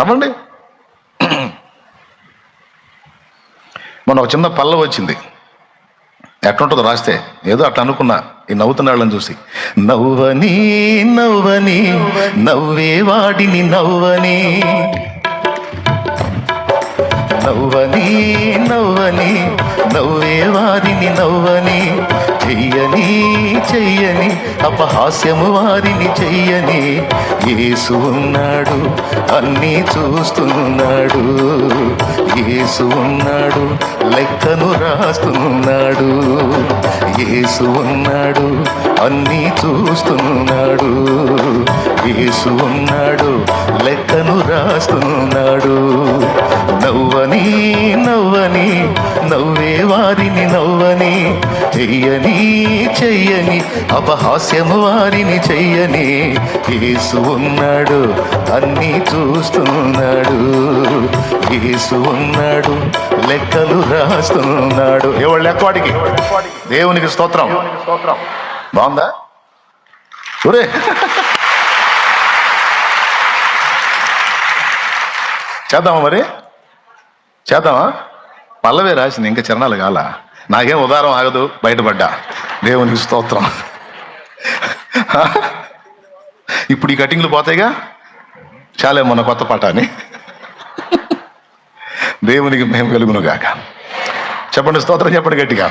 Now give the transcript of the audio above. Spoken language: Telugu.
నమ్మండి మొన్న ఒక చిన్న పల్ల వచ్చింది. ఎట్లుంటుందో రాస్తే ఏదో అట్లా అనుకున్నా ఈ నవ్వుతున్న వాళ్ళని చూసి. నవ్వని నవ్వని నవ్వే వాడిని నవ్వని. నవ్వని నవ్వని నవ్వే వాడిని నవ్వని. చెయ్యని చెయ్యని అపహాస్యము వారిని చెయ్యని యేసు ఉన్నాడు అన్నీ చూస్తున్నాడు. యేసు ఉన్నాడు లెక్కను రాస్తున్నాడు. యేసు ఉన్నాడు అన్నీ చూస్తున్నాడు. యేసు ఉన్నాడు లెక్కను రాస్తున్నాడు. నవ్వని నవ్వని వారిని నవ్వని చెయ్యని చెయ్యని అపహాస్యము వారిని చెయ్యని యేసు ఉన్నాడు అన్నీ చూస్తున్నాడు. యేసు ఉన్నాడు లెక్కలు రాస్తున్నాడు. ఎవడు లెక్కవాడికి దేవునికి స్తోత్రం. బాగుందా? ఒరే. చేద్దామా మరి? చేద్దామా? పల్లవే రాసింది ఇంకా చరణాలు కాల. నాకేం ఉదారం ఆగదు బయటపడ్డా. దేవునికి స్తోత్రం. ఇప్పుడు ఈ కటింగ్లు పోతాయిగా? చాలే మొన్న కొత్త పాట అని దేవునికి మేము కలుగును గాక చెప్పండి స్తోత్రం చెప్పండి గట్టిగా.